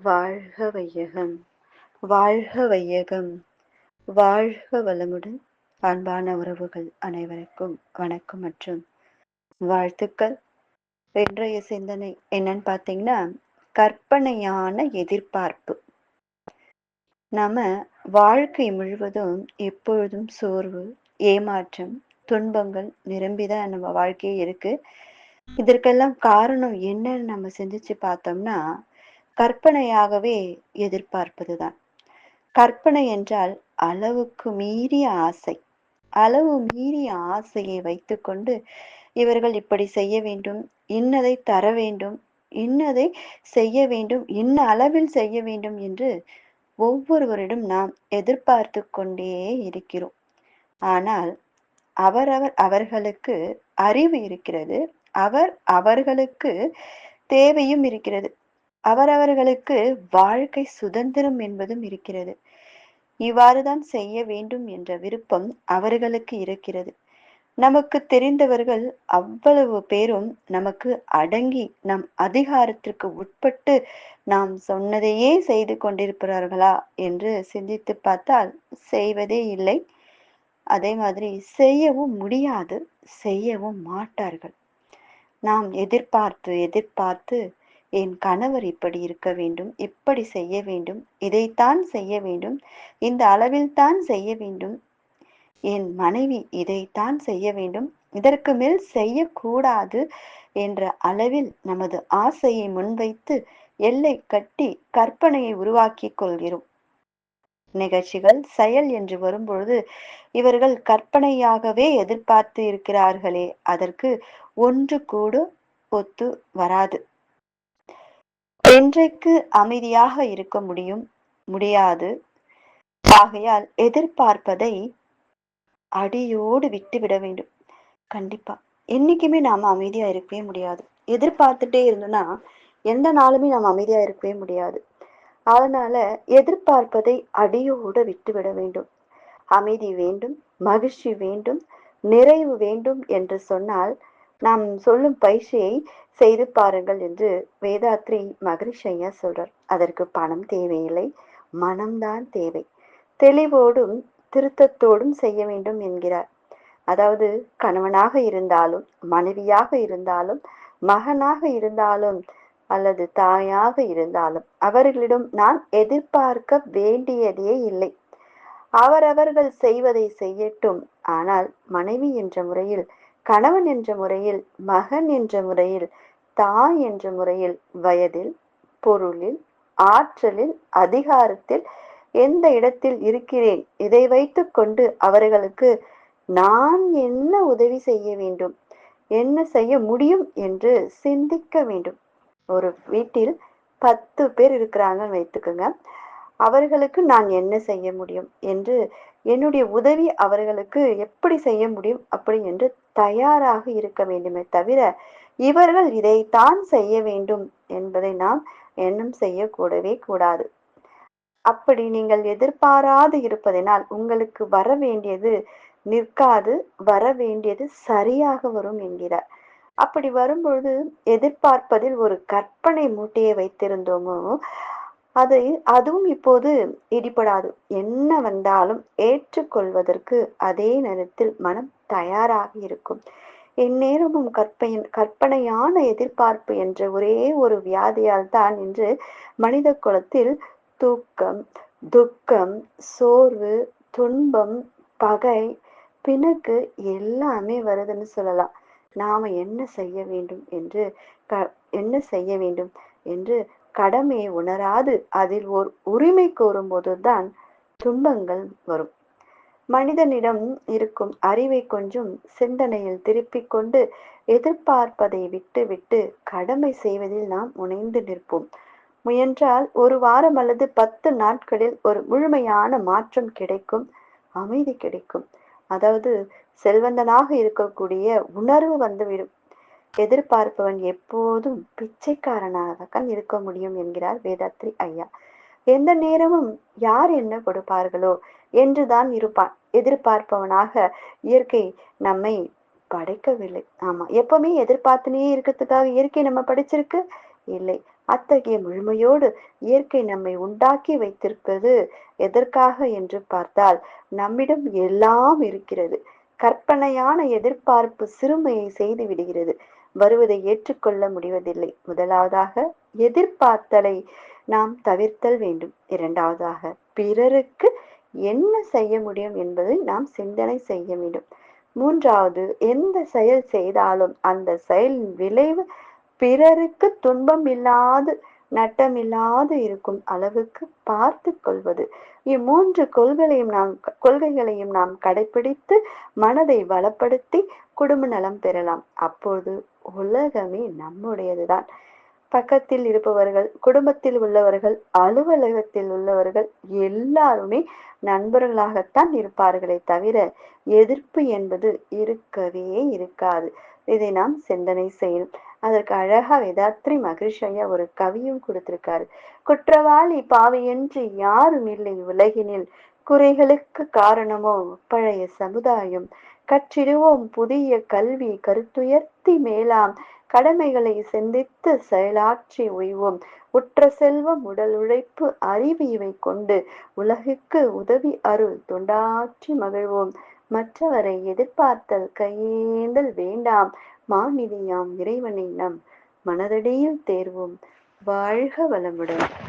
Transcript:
வாழ்க வையகம் வாழ்க வையகம். வாழ்க வளமுடன் அன்பான உறவுகள் அனைவருக்கும் வணக்கம் மற்றும் வாழ்த்துக்கள். இன்றைய சிந்தனை என்னன்னு பார்த்தீங்கன்னா கற்பனையான எதிர்பார்ப்பு. நாம வாழ்க்கை முழுவதும் எப்பொழுதும் சோர்வு ஏமாற்றம் துன்பங்கள் நிரம்பிதான் நம்ம வாழ்க்கையே இருக்கு. இதற்கெல்லாம் காரணம் என்னன்னு நம்ம சிந்திச்சு பார்த்தோம்னா கற்பனையாகவே எதிர்பார்ப்பதுதான். கற்பனை என்றால் அளவுக்கு மீறிய ஆசை. அளவு மீறிய ஆசையை வைத்துக்கொண்டு இவர்கள் இப்படி செய்ய வேண்டும் இன்னதை தர வேண்டும் இன்னதை செய்ய வேண்டும் இன்ன அளவில் செய்ய வேண்டும் என்று ஒவ்வொருவரிடம் நாம் எதிர்பார்த்து கொண்டே இருக்கிறோம். ஆனால் அவரவர் அவர்களுக்கு அறிவு இருக்கிறது அவர் அவர்களுக்கு தேவையும் இருக்கிறது. அவரவர்களுக்கு வாழ்க்கை சுதந்திரம் என்பதும் இருக்கிறது. இவ்வாறுதான் செய்ய வேண்டும் என்ற விருப்பம் அவர்களுக்கு இருக்கிறது. நமக்கு தெரிந்தவர்கள் அவ்வளவு பேரும் நமக்கு அடங்கி நம் அதிகாரத்திற்கு உட்பட்டு நாம் சொன்னதையே செய்து கொண்டிருக்கிறார்களா என்று சிந்தித்து பார்த்தால் செய்வதே இல்லை. அதே மாதிரி செய்யவும் முடியாது செய்யவும் மாட்டார்கள். நாம் எதிர்பார்த்து எதிர்பார்த்து என் கணவர் இப்படி இருக்க வேண்டும் இப்படி செய்ய வேண்டும் இதைத்தான் செய்ய வேண்டும் இந்த அளவில் தான் செய்ய வேண்டும் என் மனைவி இதைத்தான் செய்ய வேண்டும் இதற்கு மேல் செய்யக்கூடாது என்ற அளவில் நமது ஆசையை முன்வைத்து எல்லை கட்டி கற்பனையை உருவாக்கிக் கொள்கிறோம். நிகழ்ச்சிகள் செயல் என்று வரும்பொழுது இவர்கள் கற்பனையாகவே எதிர்பார்த்து இருக்கிறார்களே அதற்கு ஒன்று கூட ஒத்து வராது. என்றைக்கு அமைதியாக இருக்க முடியும் முடியாது. ஆகையால் எதிர்பார்ப்பதை அடியோடு விட்டு விட வேண்டும். கண்டிப்பா. என்னைக்குமே நாம அமைதியா இருக்கவே முடியாது. எதிர்பார்த்துட்டே இருந்தோம்னா எந்த நாளுமே நாம் அமைதியா இருக்கவே முடியாது. அதனால எதிர்பார்ப்பதை அடியோடு விட்டு விட வேண்டும். அமைதி வேண்டும் மகிழ்ச்சி வேண்டும் நிறைவு வேண்டும் என்று சொன்னால் நாம் சொல்லும் பயிற்சியை செய்து பாருங்கள் என்று வேதாத்ரி மகரிஷையா சொல்றார். அதற்கு பணம் தேவையில்லை மனம்தான் தேவை. தெளிவோடும் திருத்தத்தோடும் செய்ய வேண்டும் என்கிறார். அதாவது கணவனாக இருந்தாலும் மனைவியாக இருந்தாலும் மகனாக இருந்தாலும் அல்லது தாயாக இருந்தாலும் அவர்களிடம் நான் எதிர்பார்க்க வேண்டியதே இல்லை. அவரவர்கள் செய்வதை செய்யட்டும். ஆனால் மனைவி என்ற முறையில் கணவன் என்ற முறையில் மகன் என்ற முறையில் தாய் என்ற முறையில் வயதில் பொருளில் ஆற்றலில் அதிகாரத்தில் எந்த இடத்தில் இருக்கிறேன்? இதை வைத்து கொண்டு அவர்களுக்கு நான் என்ன உதவி செய்ய வேண்டும்? என்ன செய்ய முடியும் என்று சிந்திக்க வேண்டும். ஒரு வீட்டில் பத்து பேர் இருக்கிறாங்கன்னு வைத்துக்கோங்க. அவர்களுக்கு நான் என்ன செய்ய முடியும்? என்று என்னுடைய உதவி அவர்களுக்கு எப்படி செய்ய முடியும்? அப்படி என்று தயாராக இருக்க வேண்டுமே தவிர இவர்கள் இதைத்தான் செய்ய வேண்டும் என்பதை நாம் எண்ணம் செய்யக்கூடவே கூடாது. அப்படி நீங்கள் எதிர்பாராது இருப்பதனால் உங்களுக்கு வர வேண்டியது நிற்காது வர வேண்டியது சரியாக வரும் என்கிறார். அப்படி வரும்பொழுது எதிர்பார்ப்பதில் ஒரு கற்பனை மூட்டையை வைத்திருந்தோமோ அது அதுவும் இப்போது இடிபடாது. என்ன வந்தாலும் ஏற்றுக்கொள்வதற்கு அதே நேரத்தில் மனம் தயாராக இருக்கும். எந்நேரமும் கற்பையின் கற்பனையான எதிர்பார்ப்பு என்ற ஒரே ஒரு வியாதியால் தான் இன்று மனித குலத்தில் தூக்கம் துக்கம் சோர்வு துன்பம் பகை பிணக்கு எல்லாமே வருதுன்னு சொல்லலாம். நாம என்ன செய்ய வேண்டும் என்று க என்ன செய்ய வேண்டும் என்று கடமையை உணராது. அதில் ஓர் உரிமை கோரும்போதுதான் துன்பங்கள் வரும். மனிதனிடம் இருக்கும் அறிவை கொஞ்சம் சிந்தனையில் திருப்பிக் கொண்டு எதிர்பார்ப்பதை விட்டு விட்டு கடமை செய்வதில் நாம் முனைந்து நிற்போம். முயன்றால் ஒரு வாரம் அல்லது பத்து நாட்களில் ஒரு முழுமையான மாற்றம் கிடைக்கும். அமைதி கிடைக்கும். அதாவது செல்வந்தனாக இருக்கக்கூடிய உணர்வு வந்துவிடும். எதிர்பார்ப்பவன் எப்போதும் பிச்சைக்காரனாகத்தான் இருக்க முடியும் என்கிறார் வேதாத்ரி ஐயா. எந்த நேரமும் யார் என்ன கொடுப்பார்களோ என்றுதான் இருப்பான் எதிர்பார்ப்பவனாக இயற்கை நம்மை படைக்கவில்லை. ஆமா எப்பவுமே எதிர்பார்த்துனே இருக்கிறதுக்காக இயற்கை நம்ம படிச்சிருக்கு? இல்லை. அத்தகைய முழுமையோடு இயற்கை நம்மை உண்டாக்கி வைத்திருப்பது எதற்காக என்று பார்த்தால் நம்மிடம் எல்லாம் இருக்கிறது. கற்பனையான எதிர்பார்ப்பு சிறுமையை செய்து விடுகிறது. வருவதை ஏற்றுக்கொள்ள முடிவதில்லை. முதலாவதாக எதிர்பார்த்தலை நாம் தவிர்த்தல் வேண்டும். இரண்டாவதாக பிறருக்கு என்ன செய்ய முடியும் என்பதை நாம் சிந்தனை செய்ய வேண்டும். மூன்றாவது எந்த செயல் செய்தாலும் அந்த செயலின் விளைவு பிறருக்கு துன்பம் இல்லாது நட்டமில்லாது இருக்கும் அளவுக்கு பார்த்து கொள்வது. இம்மூன்று கொள்கைகளையும் நாம் கொள்கைகளையும் நாம் கடைபிடித்து மனதை வளப்படுத்தி குடும்ப நலம் பெறலாம். அப்போது உலகமே நம்முடையதுதான். பக்கத்தில் இருப்பவர்கள் குடும்பத்தில் உள்ளவர்கள் அலுவலகத்தில் உள்ளவர்கள் எல்லாருமே நண்பர்களாகத்தான் இருப்பார்களே தவிர எதிர்ப்பு என்பது இருக்கவே இருக்காது. இதை நாம் சிந்தனை செய்யும் அதற்கு அழகா வேதாத்ரி மகிழ்ச்சியா ஒரு கவியும் கொடுத்திருக்காரு. குற்றவாளி பாவையன்று யாரும் இல்லை உலகினில். குறைகளுக்கு காரணமோ பழைய சமுதாயம். கற்றிடுவோம் புதிய கல்வி கருத்துயர்த்தி மேலாம். கடமைகளை சிந்தித்து செயலாற்றி உய்வோம். உற்ற செல்வம் உடல் உழைப்பு அறிவு இவை கொண்டு உலகுக்கு உதவி அருள் தொண்டாற்றி மகிழ்வோம். மற்றவரை எதிர்பார்த்தல் கையேந்தல் வேண்டாம். மாநிதியாம் இறைவனை நம் மனதடியில் தேர்வோம். வாழ்க வளமுடன்.